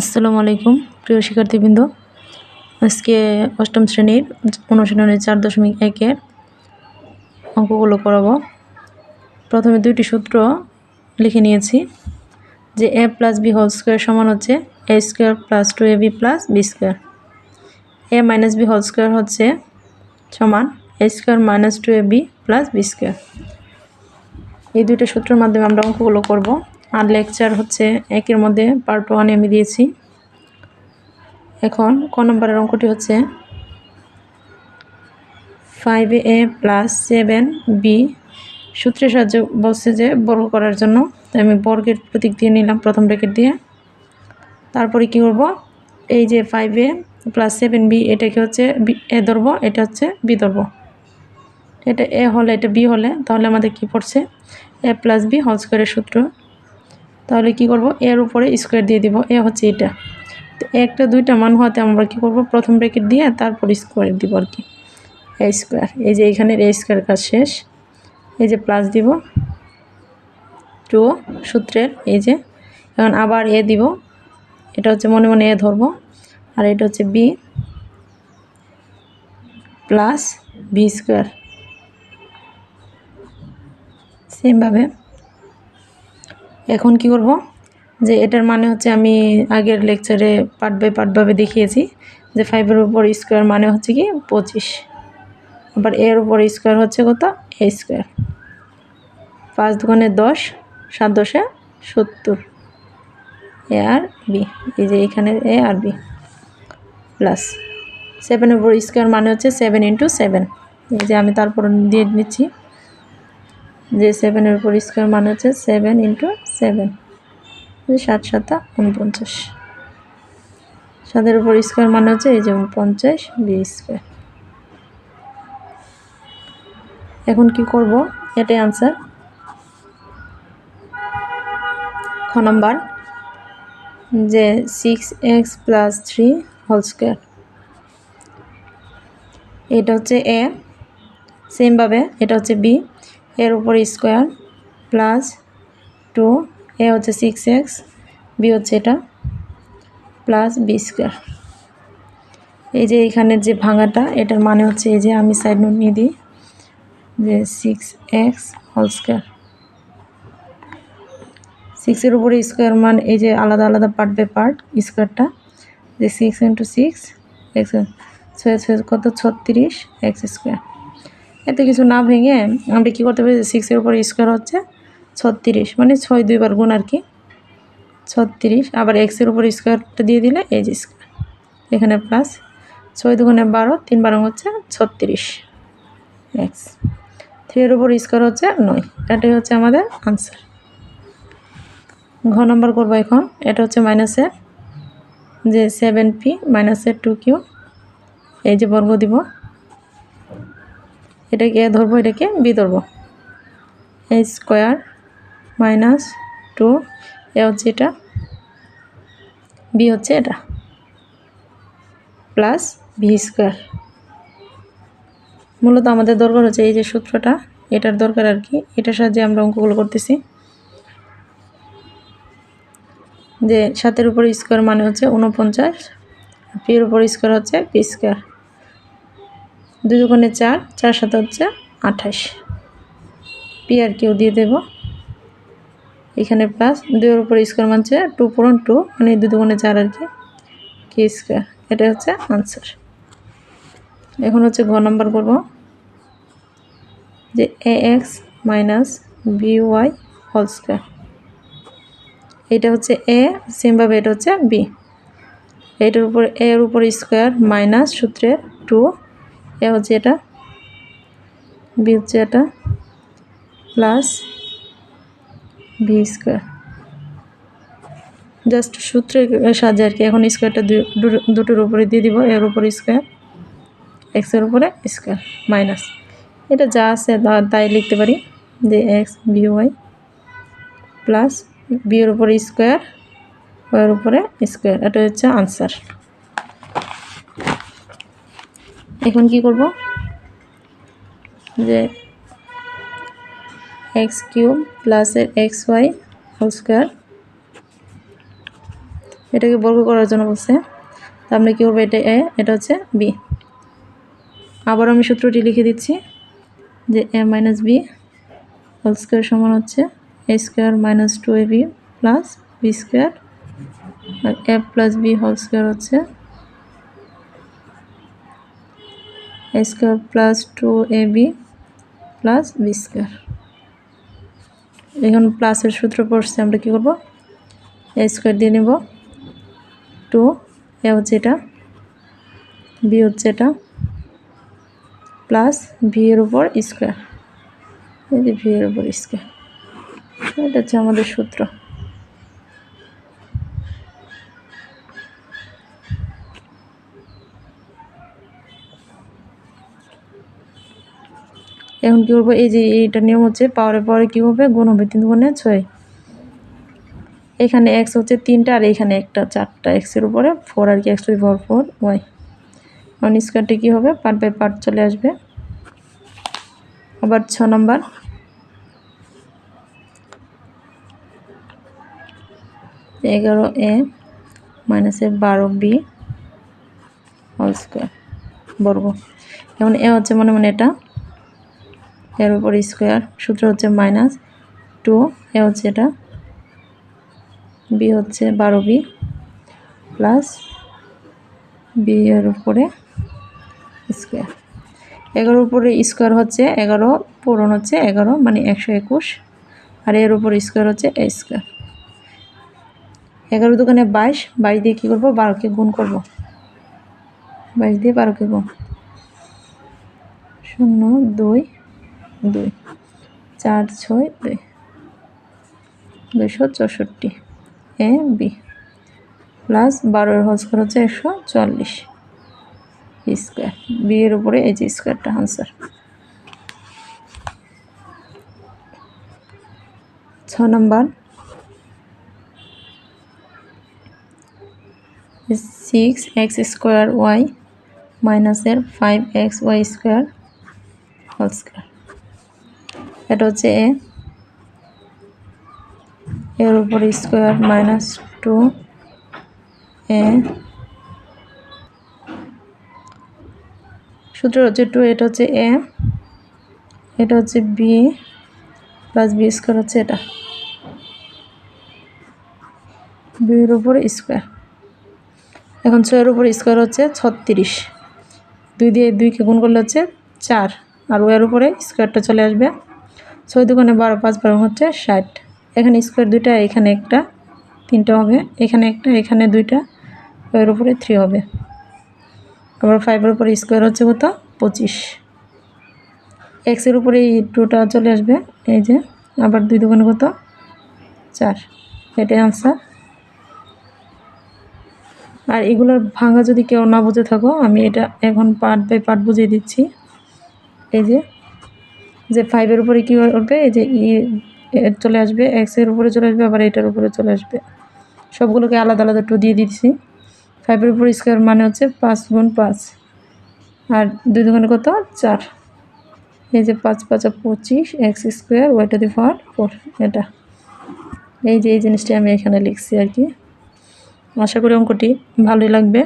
আসসালামু আলাইকুম, প্রিয় শিক্ষার্থীবৃন্দ। আজকে অষ্টম শ্রেণির অনুশীলনের চার দশমিক একের অঙ্কগুলো করাবো। প্রথমে দুইটি সূত্র লিখে নিয়েছি যে A plus B whole square সমান হচ্ছে A square plus two A B plus B square A minus B whole square হচ্ছে সমান A square minus two A B plus B square এই দুইটা সূত্রের মাধ্যমে আমরা অঙ্কগুলো করব। আর লেকচার হচ্ছে একের মধ্যে পার্ট ওয়ানে আমি দিয়েছি। এখন ক নম্বরের অঙ্কটি হচ্ছে five A plus seven B সূত্রের সাহায্যে বলছে যে বর্গ করার জন্য। তাই আমি বর্গের প্রতীক দিয়ে নিলাম প্রথম ব্র্যাকেট দিয়ে। তারপরে কি করব? এই যে five A plus seven B এটাকে হচ্ছে এ ধরবো, এটা হচ্ছে বি ধরবো। এটা এ হলে, এটা বি হলে, তাহলে আমাদের কি পড়ছে? এ প্লাস বি হোল স্কোয়ারের সূত্র। তাহলে কি করব? এর উপরে স্কোয়ার দিয়ে দিব। এ হচ্ছে এটা। তো একটা, দুইটা মান হওয়াতে আমরা কি করব? প্রথম ব্র্যাকেট দিয়ে তারপর স্কোয়ার দিব আর কি। এ স্কোয়ার এই যে এখানের এ স্কোয়ার কাজ শেষ। এই যে প্লাস দিব। টু সূত্রের এই যে। এখন আবার এ দিব। এটা হচ্ছে মনে মনে এ ধরবো। আর এটা হচ্ছে বি প্লাস বি স্কোয়ার সেমভাবে এখন কি করব? যে এটার মানে হচ্ছে আমি আগের লেকচারে পার্ট বাই পার্টভাবে দেখিয়েছি যে ফাইভের উপর স্কোয়ার মানে হচ্ছে কি পঁচিশ। আবার এর উপর স্কোয়ার হচ্ছে কত? এ স্কোয়ার পাঁচ দোকানে দশ, সাত দশে সত্তর। এ আর বি এই যে এখানে এ আর বি প্লাস সেভেনের উপর স্কোয়ার মানে হচ্ছে সেভেন ইন্টু সেভেন এই যে আমি তারপর দিয়ে নিচ্ছি যে সেভেনের উপর স্কোয়ার মানে হচ্ছে সেভেন ইন্টু সেভেন ষাট সাতা উনপঞ্চাশ। সাতের উপর স্কোয়ার মানে হচ্ছে এই যে উনপঞ্চাশ বি স্কোয়ার এখন কি করব? এটাই আনসার খ নম্বর। যে six X plus three whole square এটা হচ্ছে এ সেমভাবে এটা হচ্ছে বি এর উপর স্কোয়ার প্লাস টু, এ হচ্ছে সিক্স এক্স বি হচ্ছে এটা প্লাস বি স্কোয়ার। এই যে এখানের যে ভাঙাটা, এটার মানে হচ্ছে এই যে আমি সাইড নোট নিয়ে দিই, যে সিক্স এক্স হোল স্কোয়ার সিক্সের উপরে স্কোয়ার মান এই যে আলাদা আলাদা পার্ট বাই পার্ট স্কোয়ারটা যে সিক্স ইন্টু সিক্স এক্স ছয় ছয় কত? ছত্রিশ এক্স স্কোয়ার এত কিছু না ভেঙে আমরা কী করতে পারি? সিক্সের উপর স্কোয়ার হচ্ছে ছত্রিশ মানে ছয় দুইবার গুণ আর কি ছত্রিশ, আবার এক্সের উপর স্কোয়ারটা দিয়ে দিলে এই যে স্কোয়ার এখানে প্লাস ছয় দুগুণে বারো, তিন বারো হচ্ছে ছত্রিশ এক্স থ্রির উপর স্কোয়ার হচ্ছে নয়, এটাই হচ্ছে আমাদের আনসার ঘ নম্বর করব এখন, এটা হচ্ছে মাইনাসের যে সেভেন পি মাইনাসের টু কিউ এই যে বর্গ দিব এটাকে ধরবো, এটাকে বি ধরবো। A square minus two A হচ্ছে এটা বি হচ্ছে এটা প্লাস ভি স্কোয়ার মূলত আমাদের দরকার হচ্ছে এই যে সূত্রটা, এটার দরকার আর কি, এটার সাহায্যে আমরা অঙ্কগুলো করতেছি। যে সাতের উপর স্কোয়ার মানে হচ্ছে উনপঞ্চাশ পির উপর স্কোয়ার হচ্ছে পি স্কোয়ার দুই দোকানে চার চার সাথে হচ্ছে আঠাশ। পি আর কিউ দিয়ে দেব। এখানে প্লাস দুইয়ের উপর স্কোয়ার মানছে টু পূরণ টু মানে দুই দোকানে চার আর কি কি স্কোয়ার এটা হচ্ছে আনসার এখন হচ্ছে ঘ নম্বর করব। যে a x minus b y whole square এটা হচ্ছে এ সেমভাবে এটা হচ্ছে বি এটার উপর এর উপর স্কোয়ার মাইনাস সূত্রের টু এ হচ্ছে এটা, বি হচ্ছে এটা, প্লাস ভি স্কোয়ার। জাস্ট সূত্রের সাহায্যে আর কি, এখন স্কোয়ারটা দুটোর উপরে দিয়ে দিব, এর উপর স্কোয়ার এক্সের উপরে স্কোয়ার, মাইনাস। এটা যা আছে তাই লিখতে পারি, যে x b y plus b এর উপরে স্কোয়ার ওয়ের উপরে স্কোয়ার, এটা হচ্ছে আনসার। এখন কি করব? যে এক্স কিউব প্লাসের এক্স ওয়াই হোল স্কোয়ার এটাকে বর্গ করার জন্য বলছে। তা আমরা কী করব? এটা এ, এটা হচ্ছে বি আবার আমি সূত্রটি লিখে দিচ্ছি যে a minus b whole square সমান হচ্ছে a square minus two a b plus b square R a plus b whole square হচ্ছে a square plus two a b plus b square. এখন প্লাসের সূত্র পড়ছে, আমরা কী করব? এ স্কোয়ার দিয়ে নেব। টু, এ হচ্ছে এটা, বি হচ্ছে এটা, প্লাস ভি এর উপর স্কোয়ার। এই যে ভি এর উপর স্কোয়ার, এটা হচ্ছে আমাদের সূত্র। এখন কী করব এই যে এইটা নিয়ম হচ্ছে পাওয়ারের পরে কী হবে? গুণ হবে তিন গুণে ছয়। এখানে এক্স হচ্ছে তিনটা আর এখানে একটা চারটা। এক্সের উপরে ফোর আর কি x two four four y one স্কোয়ারটি কী হবে? পার্ট বাই পার্ট চলে আসবে। আবার ছ নম্বর এগারো এ মাইনাসে বারো বি হোল স্কোয়ার বর্গ এখন এ হচ্ছে মনে মনে এটা। এর উপর স্কোয়ার। সূত্র হচ্ছে মাইনাস টু, এ হচ্ছে এটা। বি হচ্ছে বারো বি প্লাস বি এর উপরে স্কোয়ার। এগারোর উপরে স্কোয়ার হচ্ছে এগারো, পূরণ হচ্ছে এগারো মানে একশো একুশ। আর এর উপর স্কোয়ার হচ্ছে এ স্কোয়ার। এগারো দোকানে বাইশ বাইশ দিয়ে কী করব? বারোকে গুণ করব। বাইশ দিয়ে বারোকে গুণ। শূন্য, দুই দুই। চার ছয় দুই। দুইশো চৌষট্টি। A, b. প্লাস বারোর স্কোয়ার হচ্ছে একশো চল্লিশ। স্কোয়ার। বি এর উপরে এই যে স্কোয়ারটা, আনসার। ছ নম্বর। সিক্স এক্স স্কোয়ার ওয়াই মাইনাসের five x y square whole square. এটা হচ্ছে এ এর উপর স্কোয়ার মাইনাস টু এ সূত্র হচ্ছে টু এটা হচ্ছে এ এটা হচ্ছে বি প্লাস বি স্কোয়ার হচ্ছে এটা। বির উপর স্কোয়ার এখন ছয়ের উপর স্কোয়ার হচ্ছে ছত্রিশ। দুই দিয়ে দুইকে গুণ করলে হচ্ছে চার। আর ওয়ের উপরে স্কোয়ারটা চলে আসবে ছয় দোকানে বারো, পাঁচ বারো হচ্ছে ষাট। এখানে স্কোয়ার দুইটা, এখানে একটা, তিনটা হবে। এখানে একটা, এখানে দুইটা ওয়ের উপরে থ্রি হবে। আবার ফাইভের উপরে স্কোয়ার হচ্ছে কত? পঁচিশ। এক্সের উপরে এই টুটা চলে আসবে, এই যে, আবার দুই দোকানে কত? চার। এটাই আনসার আর এগুলোর ভাঙা যদি কেউ না বুঝে থাকো, আমি এটা এখন পার্ট বাই পার্ট বুঝিয়ে দিচ্ছি। এই যে যে ফাইভের উপরে কী করবে এই যে ই চলে আসবে এক্সের উপরে চলে আসবে, আবার এটার উপরে চলে আসবে। সবগুলোকে আলাদা আলাদা টু দিয়ে দিচ্ছি। ফাইভের উপর স্কোয়ার মানে হচ্ছে পাঁচ গুণ পাঁচ। আর দুই দোকানে কত? চার। এই যে পাঁচ পাঁচা পঁচিশ x square y to the four four এটা। এই যে, এই জিনিসটি আমি এখানে লিখছি আর কি। আশা করি অঙ্কটি ভালোই লাগবে।